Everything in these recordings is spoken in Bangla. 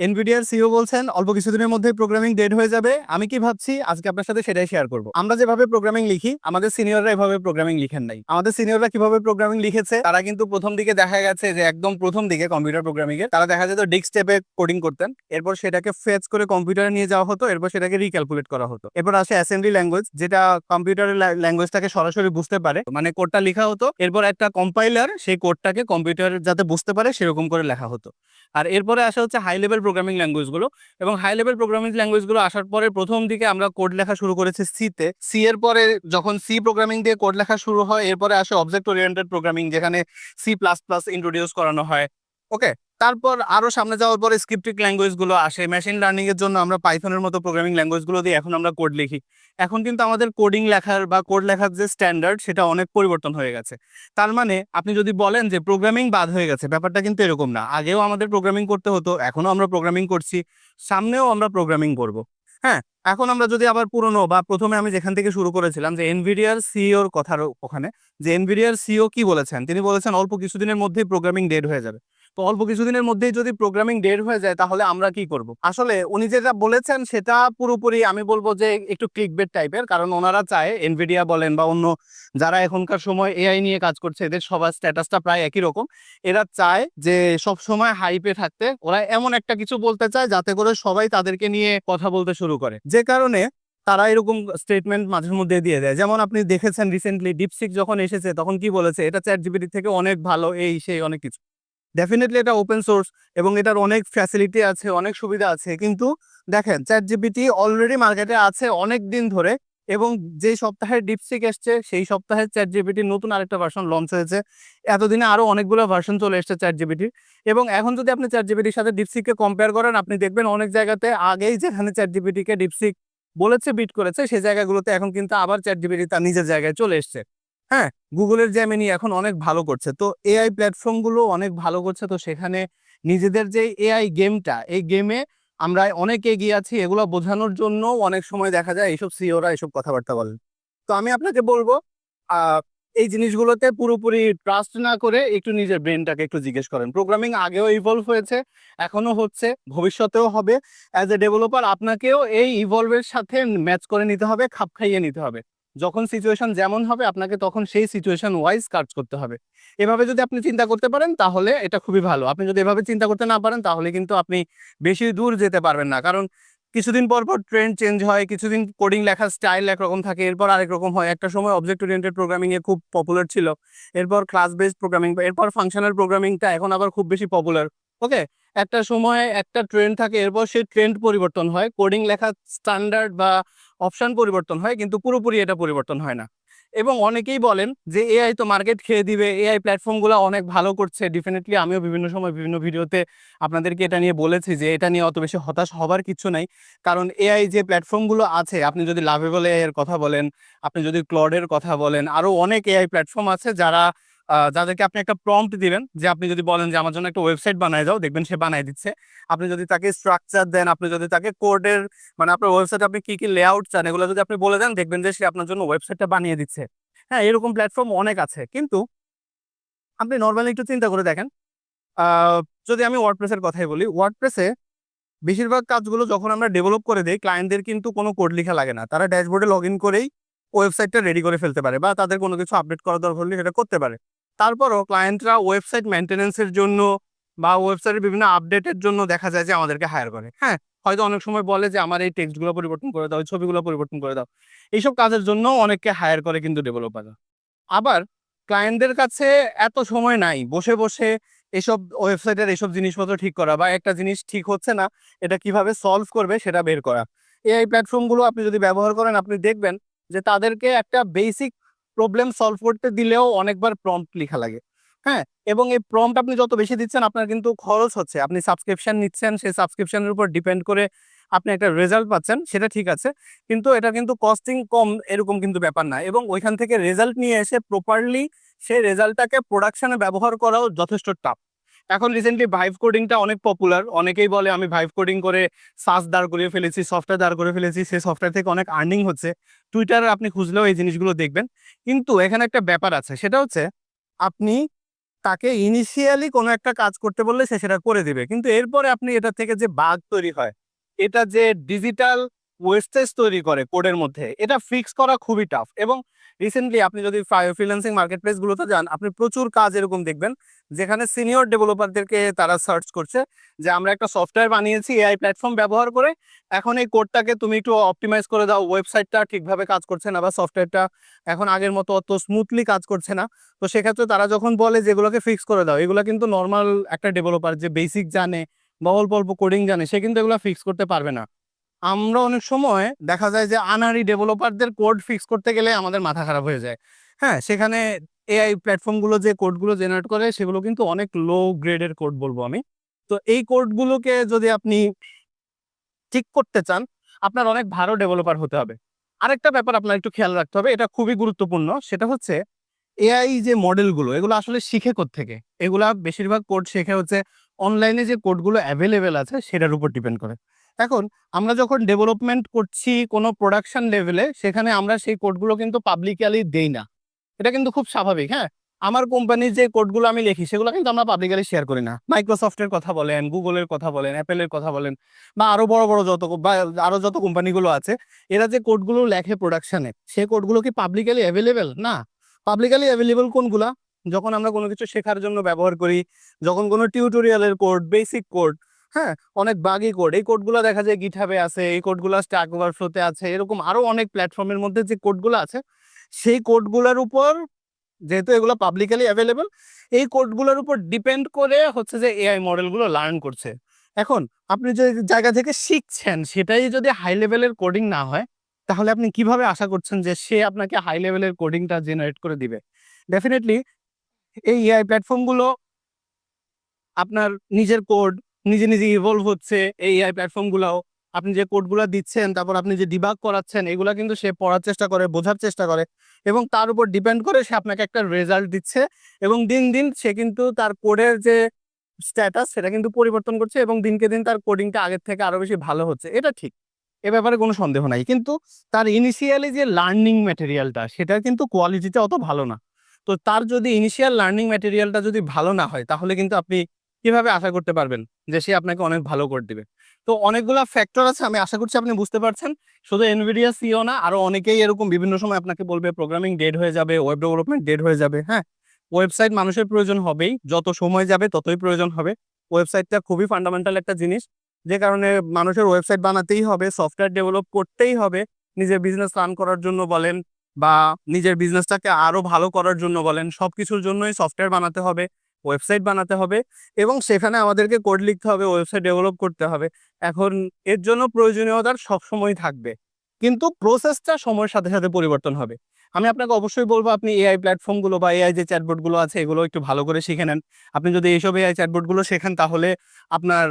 এনভিডিআর সিও বলছেন, অল্প কিছুদিনের মধ্যে প্রোগ্রামিং ডেড হয়ে যাবে। আমি কি ভাবছি? আজকে আপনার সাথে সেটাই শেয়ার করব। আমরা যেভাবে প্রোগ্রামিং লিখি, আমাদের সিনিয়ররা এভাবে প্রোগ্রামিং লিখেন নাই। আমাদের সিনিয়ররা কীভাবে প্রোগ্রামিং লিখেছে? তারা কিন্তু প্রথম দিকে দেখা গেছে যে একদম প্রথম দিকে কম্পিউটার প্রোগ্রামিং এর। তারা দেখা যেত ডেস্কটপে কোডিং করতেন। এরপর সেটাকে ফেচ করে কম্পিউটারে নিয়ে যাওয়া হতো। এরপর সেটাকে রিক্যালকুলেট করা হতো। এরপর আসে অ্যাসেম্বলি ল্যাঙ্গুয়েজ যেটা কম্পিউটারের ল্যাঙ্গুয়েজটাকে সরাসরি বুঝতে পারে। মানে কোডটা লেখা হতো। এরপর একটা কম্পাইলার সেই কোডটাকে কম্পিউটার যাতে বুঝতে পারে, সেরকম করে লেখা হতো। আর এরপরে আসা হচ্ছে হাই লেভেল প্রোগ্রামিং ল্যাঙ্গুয়েজগুলো এবং হাই লেভেল প্রোগ্রামিং ল্যাঙ্গুয়েজগুলো আসার পরে প্রথম দিকে আমরা কোড লেখা শুরু করেছি সিতে সি এর পরে যখন সি প্রোগ্রামিং দিয়ে কোড লেখা শুরু হয়, এরপরে আসে অবজেক্ট ওরিয়েন্টেড প্রোগ্রামিং যেখানে সি প্লাস প্লাস ইন্ট্রোডিউস করানো হয়। ওকে, তারপর আরও সামনে যাওয়ার পরে স্ক্রিপ্টিক ল্যাঙ্গুয়েজগুলো আসে। মেশিন লার্নিং এর জন্য আমরা পাইথনের মতো প্রোগ্রামিং ল্যাঙ্গুয়েজগুলো দিয়ে এখন আমরা কোড লিখি। এখন কিন্তু আমাদের কোডিং লেখার বা কোড লেখার যে স্ট্যান্ডার্ড সেটা অনেক পরিবর্তন হয়ে গেছে। তার মানে আপনি যদি বলেন যে প্রোগ্রামিং বাদ হয়ে গেছে, ব্যাপারটা কিন্তু এরকম না। আগেও আমাদের প্রোগ্রামিং করতে হতো এখনও আমরা প্রোগ্রামিং করছি, সামনেও আমরা প্রোগ্রামিং করব। হ্যাঁ এখন আমরা যদি আবার পুরনো বা প্রথমে আমি যেখান থেকে শুরু করেছিলাম যে এনভিডিয়ার সিওর কথার ওখানে, যে এনভিডিয়ার সিও কি বলেছেন? তিনি বলেছেন, অল্প কিছুদিনের মধ্যেই প্রোগ্রামিং ডেড হয়ে যাবে। তো অল্প কিছুদিনের মধ্যেই যদি প্রোগ্রামিং ডেড হয়ে যায়, তাহলে আমরা কি করব? আসলে উনি যেটা বলেছেন, সেটা পুরোপুরি আমি বলব যে একটু ক্লিকবেট টাইপের কারণ ওনারা চায় এনভিডিয়া বলেন বা অন্য যারা এখনকার সময় এআই নিয়ে কাজ করছে, এদের সবার স্ট্যাটাসটা প্রায় একই রকম। এরা চায় যে সব সময় হাইপে থাকতে, ওরা এমন একটা কিছু বলতে চায়, যাতে করে সবাই তাদেরকে নিয়ে কথা বলতে শুরু করে। যে কারণে তারা এরকম স্টেটমেন্ট মাঝে মধ্যে দিয়ে দেয়। যেমন আপনি দেখেছেন রিসেন্টলি ডিপসিক যখন এসেছে, তখন কি বলেছে? এটা চ্যাট জিবিটি থেকে অনেক ভালো, এই, সেই, অনেক কিছু। ডেফিনেটলি এটা ওপেন সোর্স এবং এটার অনেক ফ্যাসিলিটি আছে, অনেক সুবিধা আছে। কিন্তু দেখেন চ্যাট জিপিটি অলরেডি মার্কেটে আছে অনেক দিন ধরে এবং যে সপ্তাহে ডিপসিক এসছে, সেই সপ্তাহে চ্যাট জিপিটির নতুন আরেকটা ভার্সন লঞ্চ হয়েছে। এতদিনে আরও অনেকগুলো ভার্সন চলে এসছে চ্যাট জিপিটির এবং এখন যদি আপনি চ্যাট জিপিটির সাথে ডিপসিককে কম্পেয়ার করেন, আপনি দেখবেন অনেক জায়গাতে আগেই যেখানে চ্যাট জিপিটিকে ডিপসিক বলেছে বিট করেছে, সেই জায়গাগুলোতে এখন কিন্তু আবার চ্যাট জিপিটি তার নিজের জায়গায় চলে এসছে। হ্যাঁ গুগলের জ্যামিনি এখন অনেক ভালো করছে। তো এআই প্ল্যাটফর্মগুলো অনেক ভালো করছে। তো সেখানে নিজেদের যে এআই গেমটা এই গেমে আমরা অনেক এগিয়ে আছি। এগুলো বোঝানোর জন্য অনেক সময় দেখা যায় এইসব সিওরা এসব কথাবার্তা বলেন তো আমি আপনাকে বলব এই জিনিসগুলোতে পুরোপুরি ট্রাস্ট না করে একটু নিজের ব্রেনটাকে একটু জিজ্ঞেস করেন। প্রোগ্রামিং আগেও ইভলভ হয়েছে এখনও হচ্ছে, ভবিষ্যতেও হবে। অ্যাজ এ ডেভেলপার আপনাকেও এই ইভলভের সাথে ম্যাচ করে নিতে হবে, খাপ খাইয়ে নিতে হবে। যখন সিচুয়েশন যেমন হবে, আপনাকে তখন সেই সিচুয়েশন ওয়াইজ কাজ করতে হবে। এভাবে যদি আপনি চিন্তা করতে পারেন, তাহলে এটা খুবই ভালো। আপনি যদি এভাবে চিন্তা করতে না পারেন, তাহলে কিন্তু আপনি বেশি দূর যেতে পারবেন না। কারণ কিছুদিন পর পর ট্রেন্ড চেঞ্জ হয়, কিছুদিন কোডিং লেখার স্টাইল একরকম থাকে, এরপর আরেক রকম হয়। একটা সময় অবজেক্ট ওরিয়েন্টেড প্রোগ্রামিং এ খুব পপুলার ছিল। এরপর ক্লাস বেসড প্রোগ্রামিং এরপর ফাংশনাল প্রোগ্রামিংটা এখন আবার খুব বেশি পপুলার ওকে একটা সময় একটা ট্রেন্ড থাকে, এরপর সেই ট্রেন্ড পরিবর্তন হয়। কোডিং লেখা স্ট্যান্ডার্ড বা অপশান পরিবর্তন হয়, কিন্তু পুরোপুরি এটা পরিবর্তন হয় না। এবং অনেকেই বলেন যে, এআই তো মার্কেট খেয়ে দিবে, এআই প্ল্যাটফর্মগুলো অনেক ভালো করছে। ডেফিনেটলি আমিও বিভিন্ন সময় বিভিন্ন ভিডিওতে আপনাদেরকে এটা নিয়ে বলেছি যে, এটা নিয়ে অত বেশি হতাশ হবার কিছু নাই। কারণ এআই যে প্ল্যাটফর্মগুলো আছে, আপনি যদি লাভেবল এআই এর কথা বলেন, আপনি যদি ক্লডের কথা বলেন আরও অনেক এআই প্ল্যাটফর্ম আছে যারা যাদেরকে আপনি একটা প্রম্পট দিবেন যে আপনি যদি বলেন যে আমার জন্য একটা ওয়েবসাইট বানায় যাও দেখবেন সে বানায় দিচ্ছে। আপনি যদি তাকে স্ট্রাকচার দেন, আপনি যদি তাকে কোডের মানে আপনার ওয়েবসাইটে আপনি কি কি লেআউট চান, এগুলো যদি আপনি বলে দেন, দেখবেন যে সে আপনার জন্য ওয়েবসাইটটা বানিয়ে দিচ্ছে। হ্যাঁ এরকম প্ল্যাটফর্ম অনেক আছে। কিন্তু আপনি নর্মালি একটু চিন্তা করে দেখেন যদি আমি ওয়ার্ডপ্রেসের কথাই বলি ওয়ার্ডপ্রেসে বেশিরভাগ কাজগুলো যখন আমরা ডেভেলপ করে দিই ক্লায়েন্টদের কিন্তু কোনো কোড লেখা লাগে না। তারা ড্যাশবোর্ডে লগ ইন করেই ওয়েবসাইটটা রেডি করে ফেলতে পারে বা তাদের কোনো কিছু আপডেট করার দরকার হলে সেটা করতে পারে। তারপরও ক্লায়েন্টরা ওয়েবসাইট মেনটেন্যান্সের জন্য বা ওয়েবসাইটের বিভিন্ন আপডেটের জন্য দেখা যায় যে আমাদেরকে হায়ার করে। হ্যাঁ হয়তো অনেক সময় বলে যে আমার এই টেক্সটগুলো পরিবর্তন করে দাও ছবিগুলো পরিবর্তন করে দাও। এইসব কাজের জন্য অনেককে হায়ার করে কিন্তু ডেভেলপাররা আবার ক্লায়েন্টদের কাছে এত সময় নাই, বসে বসে এসব ওয়েবসাইটের এসব জিনিসপত্র ঠিক করা বা একটা জিনিস ঠিক হচ্ছে না, এটা কীভাবে সলভ করবে সেটা বের করা। এআই প্ল্যাটফর্মগুলো আপনি যদি ব্যবহার করেন, আপনি দেখবেন যে তাদেরকে একটা বেসিক প্রবলেম সলভ করতে দিলেও অনেকবার প্রম্পট লেখা লাগে। হ্যাঁ? এবং এই প্রম্পট আপনি যত বেশি দিচ্ছেন, আপনার কিন্তু খরচ হচ্ছে। আপনি সাবস্ক্রিপশন নিচ্ছেন, সেই সাবস্ক্রিপশনের উপর ডিপেন্ড করে আপনি একটা রেজাল্ট পাচ্ছেন, সেটা ঠিক আছে। কিন্তু এটা কিন্তু কস্টিং কম, এরকম কিন্তু ব্যাপার না। এবং ওইখান থেকে রেজাল্ট নিয়ে এসে প্রপারলি সেই রেজাল্টটাকে প্রোডাকশানে ব্যবহার করাও যথেষ্ট টাফ এখন রিসেন্টলি ভাইভ কোডিংটা অনেক পপুলার অনেকেই বলে, আমি ভাইভ কোডিং করে সাস দাঁড় করিয়ে ফেলেছি সফটওয়্যার দাঁড় করে ফেলেছি সেই সফটওয়্যার থেকে অনেক আর্নিং হচ্ছে। টুইটারে আপনি খুঁজলেও এই জিনিসগুলো দেখবেন। কিন্তু এখানে একটা ব্যাপার আছে, সেটা হচ্ছে আপনি তাকে ইনিশিয়ালি কোনো একটা কাজ করতে বললে সে সেটা করে দিবে। কিন্তু এরপরে আপনি এটা থেকে যে বাঘ তৈরি হয়, এটা যে ডিজিটাল ওয়েস্টেজ তৈরি করে কোডের মধ্যে। এটা ফিক্স করা খুবই টাফ এবং রিসেন্টলি আপনি যদি ফ্রিল্যান্সিং মার্কেট প্লেসগুলোতে যান, আপনি প্রচুর কাজ এরকম দেখবেন, যেখানে সিনিয়র ডেভেলপারদেরকে তারা সার্চ করছে যে, আমরা একটা সফটওয়্যার বানিয়েছি এআই প্ল্যাটফর্ম ব্যবহার করে, এখন এই কোডটাকে তুমি একটু অপটিমাইজ করে দাও ওয়েবসাইটটা ঠিকভাবে কাজ করছে না বা সফটওয়্যারটা এখন আগের মতো অত স্মুথলি কাজ করছে না। তো সেক্ষেত্রে তারা যখন বলে যেগুলোকে ফিক্স করে দাও, এগুলো কিন্তু নর্মাল একটা ডেভেলপার যে বেসিক জানে, বা অল্প অল্প কোডিং জানে, সে কিন্তু এগুলো ফিক্স করতে পারবে না। আমরা অনেক সময় দেখা যায় যে আনারি ডেভেলপারদের কোড ফিক্স করতে গেলে আমাদের মাথা খারাপ হয়ে যায়। হ্যাঁ সেখানে এআই প্ল্যাটফর্মগুলো যে কোডগুলো জেনারেট করে, সেগুলো কিন্তু অনেক লো গ্রেডের কোড বলব আমি। তো এই কোডগুলোকে যদি আপনি ঠিক করতে চান, আপনার অনেক ভালো ডেভেলপার হতে হবে। আরেকটা ব্যাপার আপনার একটু খেয়াল রাখতে হবে, এটা খুবই গুরুত্বপূর্ণ, সেটা হচ্ছে এআই যে মডেলগুলো এগুলো আসলে শিখে থেকে এগুলা বেশিরভাগ কোড শেখে হচ্ছে অনলাইনে যে কোডগুলো অ্যাভেলেবেল আছে, সেটার উপর ডিপেন্ড করে। এখন আমরা যখন ডেভেলপমেন্ট করছি কোনো প্রোডাকশন লেভেলে সেখানে আমরা সেই কোডগুলো কিন্তু পাবলিকালি দেই না। এটা কিন্তু খুব স্বাভাবিক হ্যাঁ? আমার কোম্পানির যে কোডগুলো আমি লিখি, সেগুলো কিন্তু আমরা পাবলিকালি শেয়ার করি না। মাইক্রোসফটের কথা বলেন গুগলের কথা বলেন অ্যাপেলের কথা বলেন, বা আরও বড় বড় যত, বা আরও যত কোম্পানিগুলো আছে, এরা যে কোডগুলো লেখে প্রোডাকশনে সে কোডগুলো কি পাবলিকালি অ্যাভেলেবেল না। পাবলিকালি অ্যাভেলেবল কোনগুলা? যখন আমরা কোনো কিছু শেখার জন্য ব্যবহার করি, যখন কোনো টিউটোরিয়ালের কোড বেসিক কোড হ্যাঁ অনেক বাগি কোড এই কোডগুলো দেখা যায় গিঠাবে আছে, এই কোডগুলো স্ট্যাক ওভারফ্লোতে আছে, এরকম আরও অনেক প্ল্যাটফর্মের মধ্যে যে কোডগুলো আছে, সেই কোডগুলোর উপর যেহেতু এগুলো পাবলিকালি অ্যাভেলেবল এই কোডগুলোর উপর ডিপেন্ড করে হচ্ছে যে এআই মডেলগুলো লার্ন করছে। এখন আপনি যে জায়গা থেকে শিখছেন, সেটাই যদি হাই লেভেলের কোডিং না হয়, তাহলে আপনি কীভাবে আশা করছেন যে সে আপনাকে হাই লেভেলের কোডিংটা জেনারেট করে দিবে? ডেফিনেটলি এই এআই প্ল্যাটফর্মগুলো আপনার নিজের কোড নিজে নিজে ইভলভ হচ্ছে এই এআই প্ল্যাটফর্মগুলোও আপনি যে কোডগুলো দিচ্ছেন, তারপর আপনি যে ডিবাগ করাচ্ছেন, এগুলা কিন্তু সে পড়ার চেষ্টা করে, বোঝার চেষ্টা করে এবং তার উপর ডিপেন্ড করে সে আপনাকে একটা রেজাল্ট দিচ্ছে এবং দিন দিন সে কিন্তু তার কোডের যে স্ট্যাটাস সেটা কিন্তু পরিবর্তন করছে এবং দিনকে দিন তার কোডিংটা আগের থেকে আরও বেশি ভালো হচ্ছে। এটা ঠিক, এ ব্যাপারে কোনো সন্দেহ নাই। কিন্তু তার ইনিশিয়ালি যে লার্নিং ম্যাটেরিয়ালটা সেটা কিন্তু কোয়ালিটিটা অত ভালো না। তো তার যদি ইনিশিয়াল লার্নিং ম্যাটেরিয়ালটা যদি ভালো না হয়, তাহলে কিন্তু আপনি কীভাবে আশা করতে পারবেন যে সে আপনাকে অনেক ভালো করে দিবে? তো অনেকগুলো ফ্যাক্টর আছে, আমি আশা করছি আপনি বুঝতে পারছেন। শুধু এনভিডিয়া সিও না, আরও অনেকেই এরকম বিভিন্ন সময় আপনাকে বলবে প্রোগ্রামিং ডেড হয়ে যাবে ওয়েব ডেভেলপমেন্ট ডেড হয়ে যাবে। হ্যাঁ ওয়েবসাইট মানুষের প্রয়োজন হবেই। যত সময় যাবে, ততই প্রয়োজন হবে। ওয়েবসাইটটা খুবই ফান্ডামেন্টাল একটা জিনিস। যে কারণে মানুষের ওয়েবসাইট বানাতেই হবে সফটওয়্যার ডেভেলপ করতেই হবে, নিজের বিজনেস রান করার জন্য বলেন, বা নিজের বিজনেসটাকে আরও ভালো করার জন্য বলেন, সবকিছুর জন্যই সফটওয়্যার বানাতে হবে। ওয়েবসাইট বানাতে হবে এবং সেখানে আমাদেরকে কোড লিখতে হবে, ওয়েবসাইট ডেভেলপ করতে হবে। এখন এর জন্য প্রয়োজনীয়তার সবসময় থাকবে। কিন্তু প্রসেসটা সময়ের সাথে সাথে পরিবর্তন হবে। আমি আপনাকে অবশ্যই বলব, আপনি এআই প্ল্যাটফর্মগুলো বা এআই যে চ্যাটবোর্ডগুলো আছে, এগুলো একটু ভালো করে শিখে নেন। আপনি যদি এইসব এআই চ্যাটবোর্ডগুলো শেখেন, তাহলে আপনার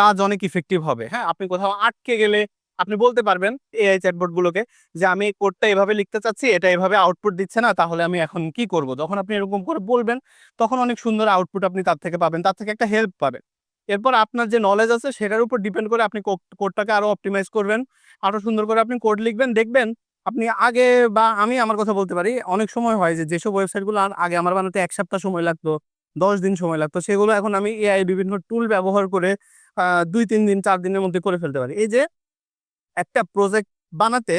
কাজ অনেক ইফেক্টিভ হবে। হ্যাঁ আপনি কোথাও আটকে গেলে আপনি বলতে পারবেন এআই চ্যাটবোর্ড গুলোকে যে আমি কোডটা এভাবে লিখতে চাচ্ছি, এটা এভাবে আউটপুট দিচ্ছে না, তাহলে আমি এখন কি করব? যখন আপনি এরকম করে বলবেন, তখন অনেক সুন্দর আউটপুট আপনি তার থেকে পাবেন, তার থেকে একটা হেল্প পাবেন। এরপর আপনার যে নলেজ আছে, সেটার উপর ডিপেন্ড করে আপনি কোডটাকে আরও অপটিমাইজ করবেন, আরও সুন্দর করে আপনি কোড লিখবেন, দেখবেন আপনি আগে বা আমি আমার কথা বলতে পারি, অনেক সময় হয় যে যেসব ওয়েবসাইটগুলো আগে আমার বানাতে এক সপ্তাহ সময় লাগতো, দশ দিন সময় লাগতো, সেগুলো এখন আমি এআই বিভিন্ন টুল ব্যবহার করে দুই, তিন দিন, চার দিনের মধ্যে করে ফেলতে পারি। এই যে একটা প্রজেক্ট বানাতে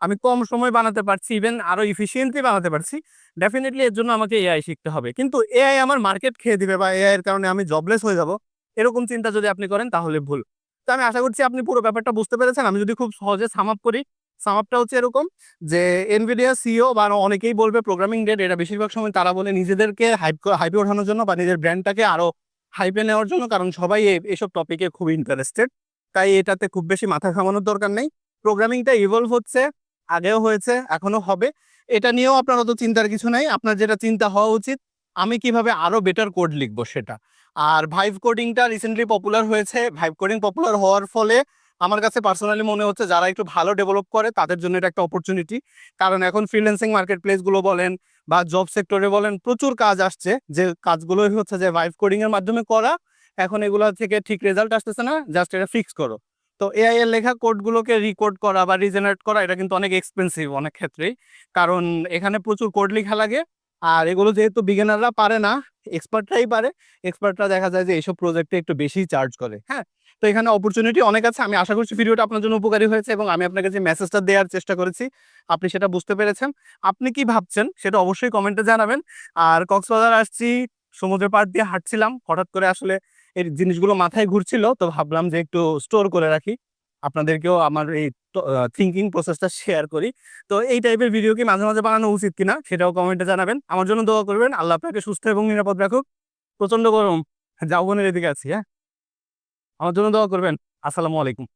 আমি কম সময় বানাতে পারছি ইভেন আরও ইফিসিয়েন্টলি বানাতে পারছি ডেফিনেটলি এর জন্য আমাকে এআই শিখতে হবে। কিন্তু এআই আমার মার্কেট খেয়ে দিবে বা এআই এর কারণে আমি জবলেস হয়ে যাব, এরকম চিন্তা যদি আপনি করেন তাহলে ভুল। তো আমি আশা করছি আপনি পুরো ব্যাপারটা বুঝতে পেরেছেন। আমি যদি খুব সহজে সাম আপ করি সাম আপটা হচ্ছে এরকম যে এনভিডিয়া সিও বা অনেকেই বলবে প্রোগ্রামিং ডেট এটা বেশিরভাগ সময় তারা বলে নিজেদেরকে হাইপ হাইপে ওঠানোর জন্য বা নিজের ব্র্যান্ডটাকে আরও হাইপে নেওয়ার জন্য, কারণ সবাই এসব টপিকে খুব ইন্টারেস্টেড তাই এটাতে খুব বেশি মাথা ঘামানোর দরকার নেই। প্রোগ্রামিংটা ইভলভ হচ্ছে, আগেও হয়েছে এখনও হবে। এটা নিয়েও আপনার অত চিন্তার কিছু নাই। আপনার যেটা চিন্তা হওয়া উচিত, আমি কীভাবে আরও বেটার কোড লিখব সেটা। আর ভাইভ কোডিংটা রিসেন্টলি পপুলার হয়েছে। ভাইভ কোডিং পপুলার হওয়ার ফলে আমার কাছে পার্সোনালি মনে হচ্ছে, যারা একটু ভালো ডেভেলপ করে, তাদের জন্য এটা একটা অপরচুনিটি কারণ এখন ফ্রিল্যান্সিং মার্কেট প্লেসগুলো বলেন বা জব সেক্টরে বলেন, প্রচুর কাজ আসছে। যে কাজগুলোই হচ্ছে যে ভাইভ কোডিং এর মাধ্যমে করা এখন এগুলো থেকে ঠিক রেজাল্ট আসতেছে না জাস্ট এটা ফিক্স করো। তো এআই এর লেখা কোডগুলোকে রিকোড করা বা রিজেনারেট করা, এটা কিন্তু অনেক এক্সপেন্সিভ অনেক ক্ষেত্রেই। কারণ এখানে প্রচুর কোড লেখা লাগে, আর এগুলো যেহেতু বিগিনাররা পারে না এক্সপার্টরাই পারে এক্সপার্টরা দেখা যায় যে এইসব প্রজেক্টে একটু বেশি চার্জ করে হ্যাঁ? তো এখানে অপরচুনিটি অনেক আছে, আমি আশা করছি ভিডিওটা আপনার জন্য উপকারী হয়েছে এবং আমি আপনাকে যে মেসেজটা দেওয়ার চেষ্টা করেছি, আপনি সেটা বুঝতে পেরেছেন। আপনি কি ভাবছেন, সেটা অবশ্যই কমেন্টে জানাবেন। আর কক্সবাজার আসছি সমুদ্রের পাড় দিয়ে হাঁটছিলাম। হঠাৎ করে আসলে এই জিনিসগুলো মাথায় ঘুরছিল, তো ভাবলাম যে একটু স্টোর করে রাখি। আপনাদেরকেও আমার এই থিঙ্কিং প্রসেসটা শেয়ার করি। তো এই টাইপের ভিডিও কি মাঝে মাঝে বানানো উচিত কিনা সেটাও কমেন্টে জানাবেন। আমার জন্য দোয়া করবেন। আল্লাহ আপনাকে সুস্থ এবং নিরাপদ রাখুক। প্রচণ্ড গরম। যাওবনের এদিকে আছি হ্যাঁ? আমার জন্য দোয়া করবেন। আসসালামু আলাইকুম।